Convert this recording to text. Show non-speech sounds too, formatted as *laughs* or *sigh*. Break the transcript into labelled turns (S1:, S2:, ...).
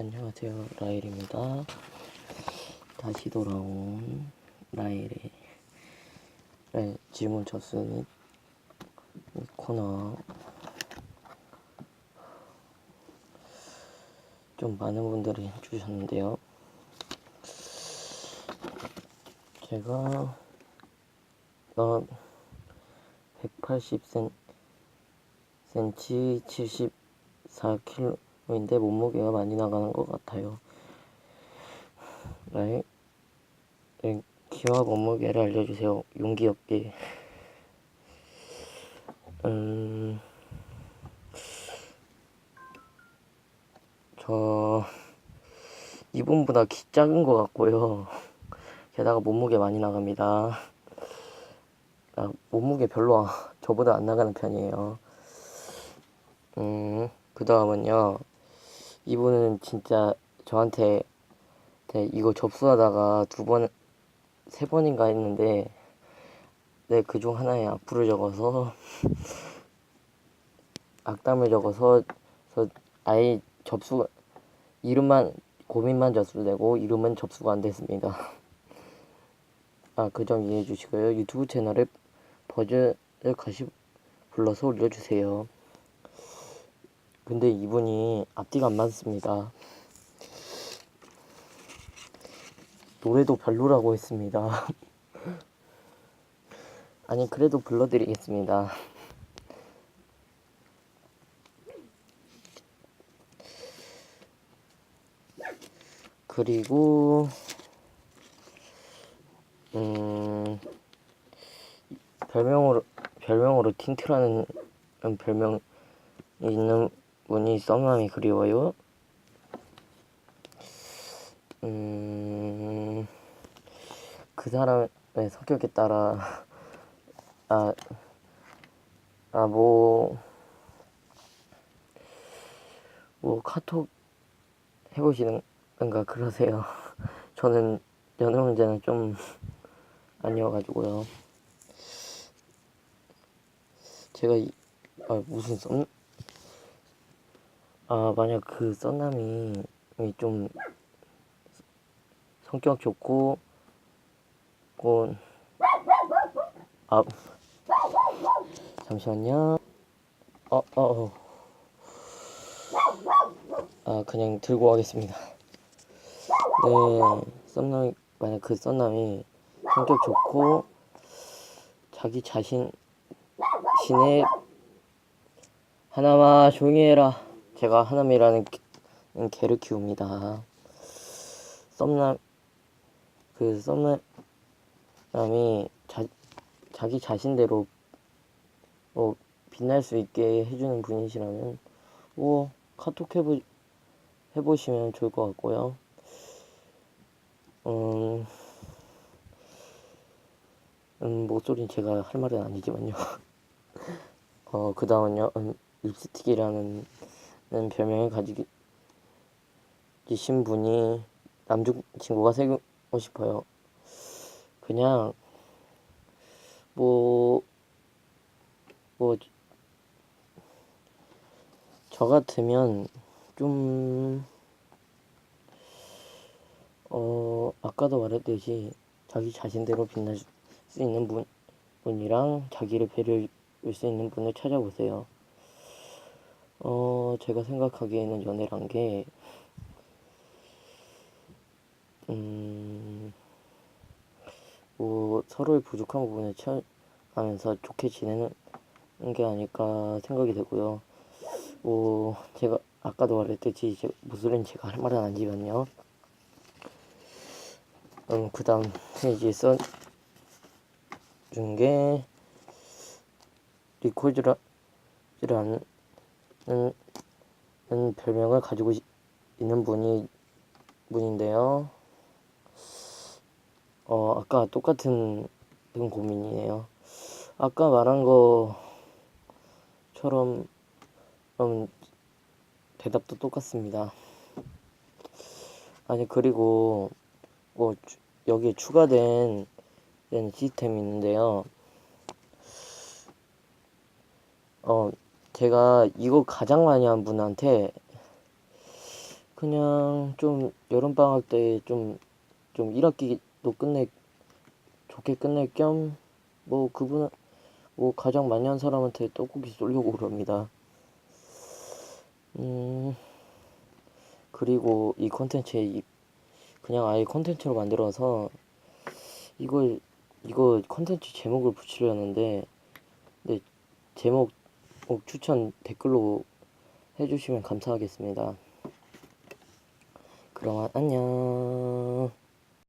S1: 안녕하세요. 라일입니다. 다시 돌아온 라일의 네, 질문 접수 및 코너 좀 많은 분들이 해주셨는데요. 제가 어, 180cm 74kg 인데 몸무게가 많이 나가는 것 같아요. 네, 네, 키와 몸무게를 알려주세요. 용기 없게. 음, 저 이분보다 키 작은 것 같고요. 게다가 몸무게 많이 나갑니다. 아, 몸무게 별로 아- 저보다 안 나가는 편이에요. 음, 그 다음은요. 이분은 진짜 저한테 네, 이거 접수하다가 두 번, 세 번인가 했는데, 네, 그 중 하나에 악플을 적어서, *laughs* 악담을 적어서, 저 아예 접수가, 이름만, 고민만 접수되고, 이름은 접수가 안 됐습니다. *laughs* 아, 그 점 이해해 주시고요. 유튜브 채널에 버즈를 다시 불러서 올려주세요. 근데 이분이 앞뒤가 안 맞습니다. 노래도 별로라고 했습니다. *laughs* 아니, 그래도 불러드리겠습니다. 그리고, 음, 별명으로, 별명으로 틴트라는 별명 있는 분이 썸남이 그리워요. 음, 그 사람의 성격에 따라, 아, 아, 뭐, 뭐, 카톡 해보시는가 그러세요. *laughs* 저는 연애 문제는 좀 아니어가지고요. 제가, 이, 아, 무슨 썸, 아, 만약 그 썬남이 좀 성격 좋고, 고, 아, 잠시만요. 어, 어, 어. 아, 그냥 들고 가겠습니다. 네, 썬남이, 만약 그 썬남이 성격 좋고, 자기 자신, 신의 하나마 조용히 해라. 제가 하나미라는 개- 개를 키웁니다. 썸남 그 썸남이 자, 자기 자신대로 뭐 빛날 수 있게 해주는 분이시라면 뭐 카톡 해보 해보시면 좋을 것 같고요. 음, 음 목소리는 제가 할 말은 아니지만요. *laughs* 어, 그 다음은요, 음, 립스틱이라는 는 별명을 가지고 계신 분이 남자친구가 새기고 싶어요. 그냥, 뭐, 뭐, 저 같으면 좀, 어, 아까도 말했듯이 자기 자신대로 빛날 수 있는 분, 분이랑 자기를 배려할 수 있는 분을 찾아보세요. 어, 제가 생각하기에는 연애란 게, 음, 뭐, 서로의 부족한 부분을 채워가면서 좋게 지내는 게 아닐까 생각이 되고요. 뭐, 제가 아까도 말했듯이, 제 무술은 제가 할 말은 아니지만요. 음, 그 다음 페이지에 써준 게, 리콜즈라는 는, 는 별명을 가지고 시- 있는 분이 분인데요. 어, 아까 똑같은 고민이에요. 아까 말한 것처럼 음, 대답도 똑같습니다. 아니 그리고 뭐 추- 여기에 추가된 시스템이 있는데요. 어, 제가 이거 가장 많이 한 분한테 그냥 좀 여름방학 때 좀 좀 1학기도 끝내 좋게 끝낼 겸 뭐 그분은 뭐 가장 많이 한 사람한테 떡볶이 쏠려고 그럽니다. 음 그리고 이 컨텐츠에 이- 그냥 아예 컨텐츠로 만들어서 이걸 이거 컨텐츠 제목을 붙이려는데 네 제목 꼭 추천 댓글로 해주시면 감사하겠습니다. 그럼 안녕.